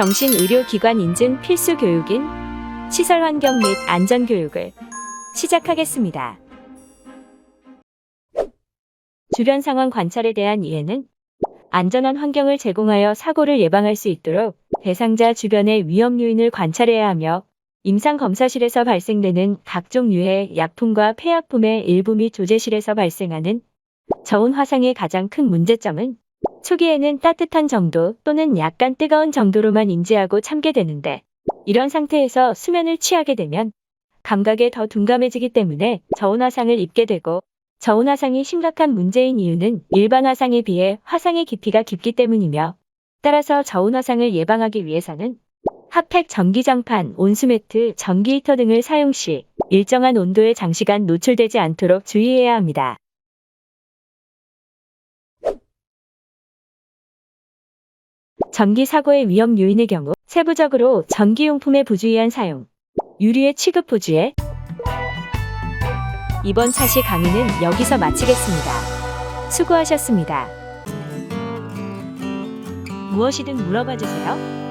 정신의료기관 인증 필수 교육인 시설 환경 및 안전 교육을 시작하겠습니다. 주변 상황 관찰에 대한 이해는 안전한 환경을 제공하여 사고를 예방할 수 있도록 대상자 주변의 위험 요인을 관찰해야 하며 임상 검사실에서 발생되는 각종 유해 약품과 폐약품의 일부 및 조제실에서 발생하는 저온 화상의 가장 큰 문제점은 초기에는 따뜻한 정도 또는 약간 뜨거운 정도로만 인지하고 참게 되는데 이런 상태에서 수면을 취하게 되면 감각에 더 둔감해지기 때문에 저온 화상을 입게 되고 저온 화상이 심각한 문제인 이유는 일반 화상에 비해 화상의 깊이가 깊기 때문이며 따라서 저온 화상을 예방하기 위해서는 핫팩 전기장판, 온수매트, 전기 히터 등을 사용 시 일정한 온도에 장시간 노출되지 않도록 주의해야 합니다. 전기 사고의 위험 요인의 경우 세부적으로 전기용품의 부주의한 사용, 유리의 취급 부주의 이번 차시 강의는 여기서 마치겠습니다. 수고하셨습니다. 무엇이든 물어봐 주세요.